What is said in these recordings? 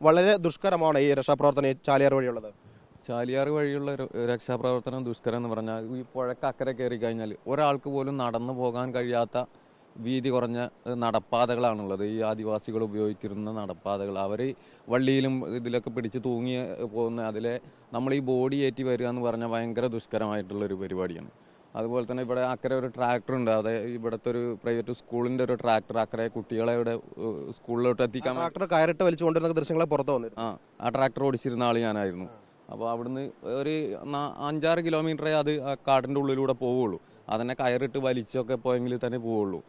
വളരെ ദുഷ്കരമാണ് ഈ രക്ഷാപ്രവർത്തനം ചാലിയാർ വഴിയുള്ളത്. ചാലിയാർ വഴിയുള്ള രക്ഷാപ്രവർത്തനം ദുഷ്കരം എന്ന് പറഞ്ഞാൽ ഈ പുഴക്ക് അക്കരെ കയറി കഴിഞ്ഞാൽ ഒരാൾക്ക് പോലും നടന്നു പോകാൻ കഴിയാത്ത വീതി കുറഞ്ഞ നടപ്പാതകളാണുള്ളത്. ഈ ആദിവാസികൾ ഉപയോഗിക്കുന്ന നടപ്പാതകൾ. അവർ വള്ളിയിലും ഇതിലൊക്കെ പിടിച്ച് തൂങ്ങി പോകുന്ന അതിലെ നമ്മൾ ഈ ബോഡി ഏറ്റി വരിക എന്ന് പറഞ്ഞാൽ ഭയങ്കര ദുഷ്കരമായിട്ടുള്ള ഒരു പരിപാടിയാണ്. അതുപോലെ തന്നെ ഇവിടെ അക്കരെ ഒരു ട്രാക്ടർ ഉണ്ട്. അതെ ഇവിടുത്തെ ഒരു പ്രൈവറ്റ് സ്കൂളിന്റെ ഒരു ട്രാക്ടർ അക്കരെ കുട്ടികളെ ഇവിടെ സ്കൂളിലോട്ട് എത്തിക്കാൻ ട്രാക്ടർ കയറിട്ട് വലിച്ചു ദൃശ്യങ്ങളെ പുറത്തു വന്നു ആ ആ ട്രാക്ടർ ഓടിച്ചിരുന്ന ആൾ ഞാനായിരുന്നു. അപ്പോൾ അവിടുന്ന് ഒരു അഞ്ചാറ് കിലോമീറ്ററേ അത് ആ കാടിന്റെ ഉള്ളിലൂടെ പോവുള്ളൂ. അതന്നെ കയറിട്ട് വലിച്ചൊക്കെ പോയെങ്കിൽ തന്നെ പോവുള്ളൂ.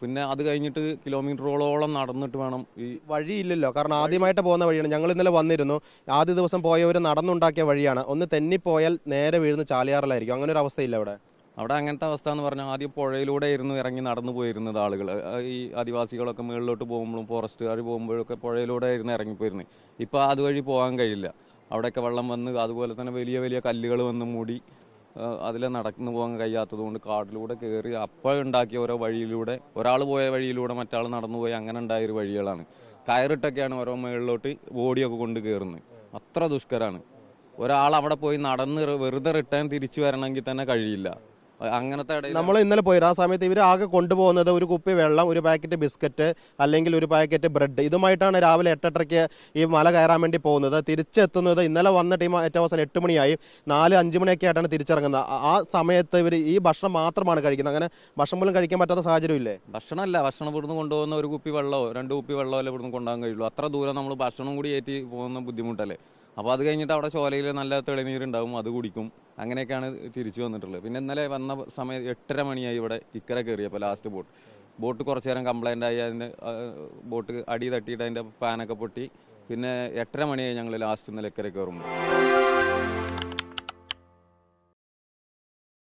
പിന്നെ അത് കഴിഞ്ഞിട്ട് കിലോമീറ്ററോളം നടന്നിട്ട് വേണം ഈ വഴിയില്ലല്ലോ. കാരണം ആദ്യമായിട്ട് പോകുന്ന വഴിയാണ്. ഞങ്ങൾ ഇന്നലെ വന്നിരുന്നു. ആദ്യ ദിവസം പോയവർ നടന്നുണ്ടാക്കിയ വഴിയാണ്. ഒന്ന് തെന്നിപ്പോയാൽ നേരെ വീഴുന്ന ചാലിയാറിലായിരിക്കും. അങ്ങനെ ഒരു അവസ്ഥയില്ല അവിടെ. അവിടെ അങ്ങനത്തെ അവസ്ഥ എന്ന് പറഞ്ഞാൽ ആദ്യം പുഴയിലൂടെ ആയിരുന്നു ഇറങ്ങി നടന്നു പോയിരുന്നത് ആളുകൾ ഈ ആദിവാസികളൊക്കെ മുകളിലോട്ട് പോകുമ്പോഴും ഫോറസ്റ്റുകാർ പോകുമ്പോഴൊക്കെ പുഴയിലൂടെ ആയിരുന്നു ഇറങ്ങിപ്പോയിരുന്നത് ഇപ്പോൾ അതുവഴി പോകാൻ കഴിയില്ല. അവിടെയൊക്കെ വെള്ളം വന്ന് അതുപോലെ തന്നെ വലിയ വലിയ കല്ലുകൾ വന്ന് മൂടി അതിൽ നടന്നു പോകാൻ കഴിയാത്തത് കൊണ്ട് കാട്ടിലൂടെ കയറി അപ്പോൾ ഉണ്ടാക്കിയ ഓരോ വഴിയിലൂടെ ഒരാൾ പോയ വഴിയിലൂടെ മറ്റാൾ നടന്നു പോയി അങ്ങനെ ഉണ്ടായ ഒരു വഴികളാണ്. കയറിട്ടൊക്കെയാണ് ഓരോ മുകളിലോട്ട് ബോഡിയൊക്കെ കൊണ്ട് കയറുന്നത് അത്ര ദുഷ്കരാണ്. ഒരാൾ അവിടെ പോയി നടന്ന് വെറുതെ റിട്ടേൺ തിരിച്ചു വരണമെങ്കിൽ തന്നെ കഴിയില്ല. അങ്ങനത്തെ നമ്മൾ ഇന്നലെ പോയി. ആ സമയത്ത് ഇവർ ആകെ കൊണ്ടുപോകുന്നത് ഒരു കുപ്പി വെള്ളം ഒരു പാക്കറ്റ് ബിസ്ക്കറ്റ് അല്ലെങ്കിൽ ഒരു പാക്കറ്റ് ബ്രെഡ്. ഇതുമായിട്ടാണ് രാവിലെ എട്ടെട്ടരയ്ക്ക് ഈ മല കയറാൻ വേണ്ടി പോകുന്നത്. തിരിച്ചെത്തുന്നത് ഇന്നലെ വന്ന ടീം ഏറ്റവും അവസാനം എട്ട് മണിയായി. നാല് അഞ്ച് മണിയൊക്കെ ആയിട്ടാണ് തിരിച്ചിറങ്ങുന്നത്. ആ- ആ സമയത്ത് ഇവർ ഈ ഭക്ഷണം മാത്രമാണ് കഴിക്കുന്നത്. അങ്ങനെ ഭക്ഷണം പോലും കഴിക്കാൻ പറ്റാത്ത സാഹചര്യം ഇല്ലേ? ഭക്ഷണമല്ല. ഭക്ഷണം ഇവിടുന്ന് കൊണ്ടുപോകുന്ന ഒരു കുപ്പി വെള്ളമോ രണ്ട് കുപ്പി വെള്ളമോ അല്ലേ ഇവിടുന്ന് കൊണ്ടുപോകാൻ കഴിയുള്ളൂ. അത്ര ദൂരം നമ്മൾ ഭക്ഷണം കൂടി ഏറ്റി പോകുന്ന ബുദ്ധിമുട്ടല്ലേ? അപ്പോൾ അത് കഴിഞ്ഞിട്ട് അവിടെ ചോലയിൽ നല്ല തെളിനീരുണ്ടാവും അത് കുടിക്കും. അങ്ങനെയൊക്കെയാണ് തിരിച്ചു വന്നിട്ടുള്ളത്. പിന്നെ ഇന്നലെ വന്ന സമയം എട്ടര മണിയായി ഇവിടെ ഇക്കര കയറിയപ്പോൾ ലാസ്റ്റ് ബോട്ട് ബോട്ട് കുറച്ചു നേരം കംപ്ലൈന്റ് ആയി അതിന്റെ ബോട്ട് അടി തട്ടിയിട്ട് അതിന്റെ ഫാനൊക്കെ പൊട്ടി. പിന്നെ എട്ടര മണിയായി ഞങ്ങൾ ലാസ്റ്റ് ഇന്നലെ ഇക്കര കയറുമ്പോൾ